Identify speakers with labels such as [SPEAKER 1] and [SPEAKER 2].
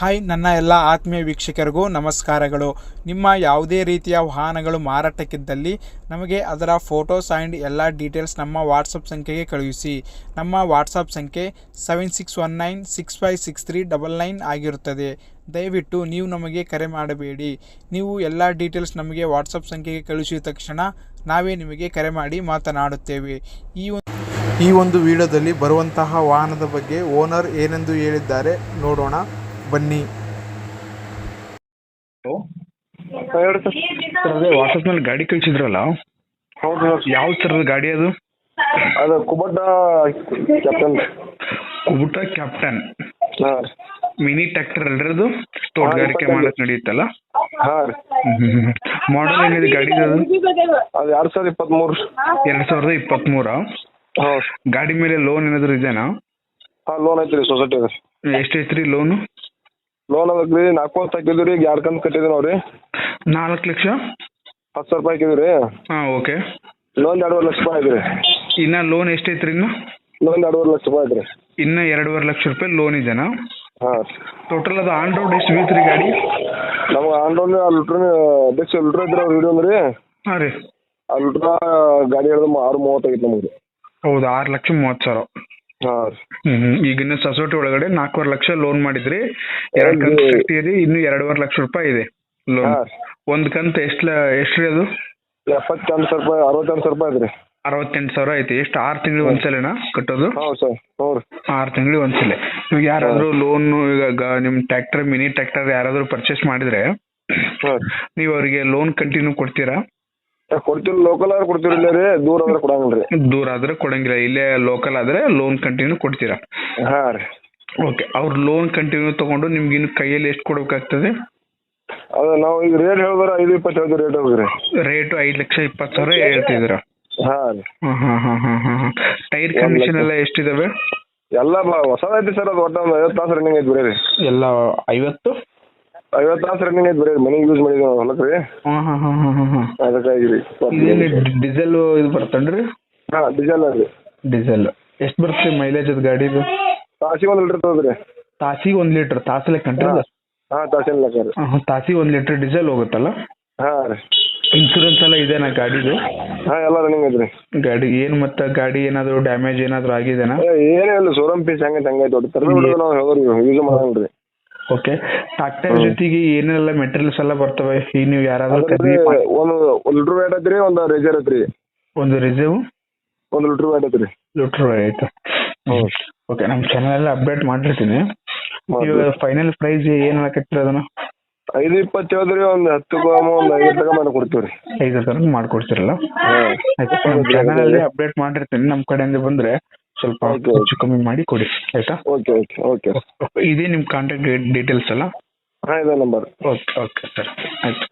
[SPEAKER 1] Hi, ನನ್ನ ಎಲ್ಲ ಆತ್ಮೀಯ ವೀಕ್ಷಕರಿಗೂ ನಮಸ್ಕಾರಗಳು. ನಿಮ್ಮ ಯಾವುದೇ ರೀತಿಯ ವಾಹನಗಳು ಮಾರಾಟಕ್ಕಿದ್ದಲ್ಲಿ ನಮಗೆ ಅದರ ಫೋಟೋಸ್ ಆ್ಯಂಡ್ ಎಲ್ಲ ಡೀಟೇಲ್ಸ್ ನಮ್ಮ ವಾಟ್ಸಪ್ ಸಂಖ್ಯೆಗೆ ಕಳುಹಿಸಿ. ನಮ್ಮ ವಾಟ್ಸಪ್ ಸಂಖ್ಯೆ seven six one nine six five six three double nine ಆಗಿರುತ್ತದೆ. ದಯವಿಟ್ಟು ನೀವು ನಮಗೆ ಕರೆ ಮಾಡಬೇಡಿ. ನೀವು ಎಲ್ಲ ಡೀಟೇಲ್ಸ್ ನಮಗೆ ವಾಟ್ಸಪ್ ಸಂಖ್ಯೆಗೆ ಕಳುಹಿಸಿದ ತಕ್ಷಣ ನಾವೇ ನಿಮಗೆ ಕರೆ ಮಾಡಿ ಮಾತನಾಡುತ್ತೇವೆ. ಈ ಒಂದು ಈ ಒಂದು ವಿಡಿಯೋದಲ್ಲಿ ಬರುವಂತಹ ವಾಹನದ ಬಗ್ಗೆ ಓನರ್ ಏನೆಂದು ಹೇಳಿದ್ದಾರೆ ನೋಡೋಣ. ಬನ್ನಿ.
[SPEAKER 2] ಹೇಳಿ ಸರ್.
[SPEAKER 3] ಸರ್ ಅದೇ ವಾಟ್ಸಪ್ನಲ್ಲಿ ಗಾಡಿ ಕಳಿಸಿದ್ರಲ್ಲ?
[SPEAKER 2] ಹೌದು ಸರ್.
[SPEAKER 3] ಯಾವ ಥರದ ಗಾಡಿ ಅದು?
[SPEAKER 2] ಅದು ಕುಬಟಾ ಕ್ಯಾಪ್ಟನ್.
[SPEAKER 3] Kubota Captain.
[SPEAKER 2] ಹಾಂ.
[SPEAKER 3] ಮಿನಿ ಟ್ರ್ಯಾಕ್ಟರ್ ಅಲ್ರದು ತೋಟಗಾರಿಕೆ
[SPEAKER 2] ಹಾ,
[SPEAKER 3] ಮಾಡಕ್ ನಡೆಯುತ್ತಲ್ಲ?
[SPEAKER 2] ಹಾಂ. ರೀ
[SPEAKER 3] ಮಾಡಲ್ ಏನಿದೆ ಗಾಡಿ ಅದು?
[SPEAKER 2] ಅದು ಎರಡು ಸಾವಿರ ಇಪ್ಪತ್ತ್ಮೂರು
[SPEAKER 3] ಎರಡ್ ಸಾವಿರದ ಇಪ್ಪತ್ಮೂರ? ಗಾಡಿ ಮೇಲೆ ಲೋನ್ ಏನಾದ್ರು ಇದೆನಾ?
[SPEAKER 2] ಹಾಂ ಲೋನ್ ಐತ್ರಿ ಸೊಸೈಟಿ
[SPEAKER 3] ಎಷ್ಟು ಐತ್ರಿ ಲೋನು
[SPEAKER 2] ಲೋನ್ ಅದ್ರಿ ನಾಲ್ಕು ವರ್ಷ ಹಾಕಿದ್ವಿ ರೀ. ಈಗ ಎರಡು ಕಂತು ಕಟ್ಟಿದ್ವಿ ನಾವು ರೀ
[SPEAKER 3] ನಾಲ್ಕು ಲಕ್ಷ?
[SPEAKER 2] ಹತ್ತು ಸಾವಿರ ರೂಪಾಯಿ ಹಾಕಿದ್ರಿ ಹಾ
[SPEAKER 3] ಹಾಂ ಓಕೆ.
[SPEAKER 2] ಲೋನ್ ಎರಡೂವರೆ ಲಕ್ಷ ರೂಪಾಯಿ ಐತಿ ರೀ
[SPEAKER 3] ಇನ್ನ ಲೋನ್ ಎಷ್ಟೈತ್ರಿ ಇನ್ನು?
[SPEAKER 2] ಲೋನ್ ಎರಡೂವರೆ ಲಕ್ಷ ರೂಪಾಯಿ ಐತಿ ರೀ
[SPEAKER 3] ಇನ್ನ ಎರಡೂವರೆ ಲಕ್ಷ ರೂಪಾಯಿ ಲೋನ್ ಇದೆನಾ?
[SPEAKER 2] ಹಾಂ.
[SPEAKER 3] ಟೋಟಲ್ ಅದು ಆನ್ ರೋಡ್ ಎಷ್ಟು ಬೀಳ್ತ್ರಿ ಗಾಡಿ?
[SPEAKER 2] ನಮ್ಗೆ ಆನ್ ಆ ಲುಟ್ರ್ ಡಿಕ್ಸ್ ಲುಟ್ರ್ ಇದ್ರೆ ಅವ್ರು ಹಿಡಿಯೋದು ರೀ.
[SPEAKER 3] ಹಾಂ ರೀ.
[SPEAKER 2] ಆ ಲುಟ್ರ ಗಾಡಿ ಹಿಡಿದು ಆರು ಮೂವತ್ತೈತಿ ನಮ್ಗೆ
[SPEAKER 3] ಹೌದು ಆರು ಲಕ್ಷ ಮೂವತ್ತು ಸಾವಿರ. ಹ್ಮ್ ಈಗ ಇನ್ನು ಸೊಸೈಟಿ ಒಳಗಡೆ ನಾಲ್ಕೂವರೆ ಲಕ್ಷ ಲೋನ್ ಮಾಡಿದ್ರಿ. ಎರಡು ಕಂತು. ಕಟ್ಟಿರಿ ಇನ್ನು ಎರಡೂವರೆ ಲಕ್ಷ ರೂಪಾಯಿ ಇದೆ ಲೋನ್ ಒಂದ್ ಕಂತು ಎಷ್ಟ್ ಎಷ್ಟ್ರಿ ಅದು?
[SPEAKER 2] ಎಪ್ಪತ್ತೆಂಟು ಸಾವಿರ ರೂಪಾಯಿ ಅರವತ್ತೆಂಟು ಸಾವಿರ ರೂಪಾಯಿ ಐತಿ ರೀ
[SPEAKER 3] ಅರವತ್ತೆಂಟು ಸಾವಿರ ಐತಿ. ಎಷ್ಟು? ಆರು ತಿಂಗಳಿಗೆ ಒಂದ್ಸಲನಾ ಕಟ್ಟೋದು? ಆರು ತಿಂಗಳಿಗೆ ಒಂದ್ಸಲ ಇವಾಗ ಯಾರಾದ್ರೂ ಲೋನ್ ಈಗ ನಿಮ್ ಟ್ರ್ಯಾಕ್ಟರ್ ಮಿನಿ ಟ್ರ್ಯಾಕ್ಟರ್ ಯಾರಾದ್ರೂ ಪರ್ಚೇಸ್ ಮಾಡಿದ್ರೆ ನೀವು ಅವರಿಗೆ ಲೋನ್ ಕಂಟಿನ್ಯೂ ಕೊಡ್ತೀರಾ?
[SPEAKER 2] ಕೊಡ್ತೀವಿ ಲೋಕಲ್ ಆದ್ರೆ ಕೊಡ್ತೀವಿ ಇಲ್ಲೇ ರೀ? ದೂರ ಆದ್ರೆ ಕೊಡಂಗಿಲ್ಲ ರೀ?
[SPEAKER 3] ದೂರ ಆದ್ರೆ ಕೊಡಂಗಿಲ್ಲ. ಇಲ್ಲೇ ಲೋಕಲ್ ಆದ್ರೆ ಲೋನ್ ಕಂಟಿನ್ಯೂ ಕೊಡ್ತೀರಾ?
[SPEAKER 2] ಹಾ ರೀ.
[SPEAKER 3] ಓಕೆ ಅವ್ರ ಲೋನ್ ಕಂಟಿನ್ಯೂ ತಗೊಂಡು ನಿಮ್ಗೆ ಇನ್ನು ಕೈಯಲ್ಲಿ ಎಷ್ಟು ಕೊಡ್ಬೇಕಾಗ್ತದೆ?
[SPEAKER 2] ಅದು ನಾವು ಈಗ ರೇಟ್ ಹೇಳಿದ್ರೆ ಐದು ಇಪ್ಪತ್ತು ಹೇಳಿದ್ರೆ ರೇಟ್ ಹೋಗ್ರಿ.
[SPEAKER 3] ರೇಟು ಐದು ಲಕ್ಷ ಇಪ್ಪತ್ತು ಸಾವಿರ ಹೇಳ್ತಿದ್ರ
[SPEAKER 2] ಹಾ ರೀ.
[SPEAKER 3] ಹಾಂ ಹಾಂ ಹಾಂ ಹಾಂ ಹಾಂ ಹಾಂ ಟೈರ್ ಕಂಡೀಷನ್. ಎಲ್ಲ ಎಷ್ಟಿದಾವೆ?
[SPEAKER 2] ಎಲ್ಲ ಹೊಸದೈತಿ ಸರ್ ಅದು ಒಟ್ಟು ಒಂದು ಐವತ್ತು ತಾಸು ರನ್ನಿಂಗ್ ಐತಿ ಬರೀ
[SPEAKER 3] ಎಲ್ಲ ಐವತ್ತು?
[SPEAKER 2] ಐವತ್ತು ತಾಸು ರನ್ನಿಂಗ್ ಐತೆ ಬರೀ ಮನೆಗೆ ಯೂಸ್ ಮಾಡಿದ್ವಿ ನಾವು ಹೊಲಕ್ಕೆ ರೀ.
[SPEAKER 3] ಹಾಂ ಹಾಂ ಹಾಂ ಹಾಂ ಹಾಂ ಹಾಂ
[SPEAKER 2] ಅದಕ್ಕಾಗಿ ರೀ
[SPEAKER 3] ಇದೇನು ಡೀಸೆಲ್ ಇದು ಬರ್ತನ್ರಿ?
[SPEAKER 2] ಹಾ ಡೀಸೆಲ್ ರೀ
[SPEAKER 3] ಡೀಸೆಲ್ ಎಷ್ಟು ಬರುತ್ತೆ ಮೈಲೇಜ್ ಅದು ಗಾಡಿದು?
[SPEAKER 2] ತಾಸಿಗೆ ಒಂದು ಲೀಟ್ರ್ ತಗೋದ್ರಿ
[SPEAKER 3] ತಾಸಿಗೆ ಒಂದು ಲೀಟ್ರ್ ತಾಸಲೆ ಕಂಟ್ರಿ
[SPEAKER 2] ಹಾಂ ತಾಸಿನ ಲೆಕ್ಕ ರೀ.
[SPEAKER 3] ತಾಸಿಗೆ ಒಂದು ಲೀಟರ್ ಡೀಸೆಲ್ ಹೋಗುತ್ತಲ್ಲ?
[SPEAKER 2] ಹಾ ರೀ.
[SPEAKER 3] ಇನ್ಸೂರೆನ್ಸ್ ಎಲ್ಲ ಇದೆನಾ ಗಾಡಿದು?
[SPEAKER 2] ಹಾ ಎಲ್ಲ ರನ್ನಿಂಗ್ ಐತೆ ರೀ.
[SPEAKER 3] ಗಾಡಿ ಏನು ಮತ್ತೆ ಗಾಡಿ ಏನಾದರೂ ಡ್ಯಾಮೇಜ್ ಏನಾದರೂ ಆಗಿದೆನಾ?
[SPEAKER 2] ಏನೇ ಇಲ್ಲ ಶೋರೂಮ್ ಪೀಸ್ ಹಂಗೆ ಹಂಗೈತೆ. ದೊಡ್ಡ ತರ ಬಿಡೋದು ನಾವು ಹೇಳೋರು ಯೂಸ್ ಮಾಡಂಗಿಲ್ಲ ರೀ.
[SPEAKER 3] ಓಕೆ. ಟ್ರಾಕ್ಟರ್ ಜೊತೆಗೆ ಏನೆಲ್ಲ ಮೆಟೀರಿಯಲ್ಸ್ ಎಲ್ಲ ಬರ್ತವೆ? ಈಗ ನೀವು ಯಾರಾದ್ರೂ ಖರೀದಿ ಮಾಡಿ-
[SPEAKER 2] ಒಂದು ಲೀಟ್ರ್ ವೇಟ್ ಐತ್ರಿ ಒಂದು ರೇಜರ್ ಐತ್ರಿ
[SPEAKER 3] ಒಂದು ರಿಸರ್ವ್
[SPEAKER 2] ಒಂದು ಲೀಟ್ರ್ ವೇಟ್ ಐತ್ರಿ
[SPEAKER 3] ಲೀಟ್ರ್ ಆಯ್ತು. ಓಕೆ ನಮ್ಮ ಚಾನಲ್ ಎಲ್ಲ ಅಪ್ಡೇಟ್ ಮಾಡಿರ್ತೀನಿ
[SPEAKER 2] ಮಾಡ್ರಿ.
[SPEAKER 3] ಇವಾಗ ಫೈನಲ್ ಪ್ರೈಸ್ ಏನು ಹೇಳಕತ್ತೀರ ಅದನ್ನ?
[SPEAKER 2] ಐದು ಇಪ್ಪತ್ತು ಹೇಳಿದ್ರಿ ಒಂದು ಹತ್ತು ಗ್ರಾಮ್ ಒಂದು ಐವತ್ತು ತಗ ಮಾಡಿ
[SPEAKER 3] ಐದು ತನಕ ಮಾಡ್ಕೊಡ್ತೀರಲ್ಲ? ಆಯ್ತು ನಮ್ಮ ಚಾನಲ್ ಅಲ್ಲಿ ಅಪ್ಡೇಟ್ ಮಾಡಿರ್ತೀನಿ ನಮ್ಮ ಕಡೆಯಿಂದ ಬಂದ್ರೆ ಸ್ವಲ್ಪ. ಹೆಚ್ಚು ಕಮ್ಮಿ ಮಾಡಿ ಕೊಡಿ ಆಯ್ತಾ?
[SPEAKER 2] ಓಕೆ ಓಕೆ ಓಕೆ
[SPEAKER 3] ಇದೇ ನಿಮ್ಮ ಕಾಂಟ್ಯಾಕ್ಟ್ ಡೀಟೇಲ್ಸ್ ಅಲ್ಲ?
[SPEAKER 2] ಹಾಂ ಇದೆ ನಂಬರ್
[SPEAKER 3] ಓಕೆ ಓಕೆ ಸರ್. ಆಯ್ತು.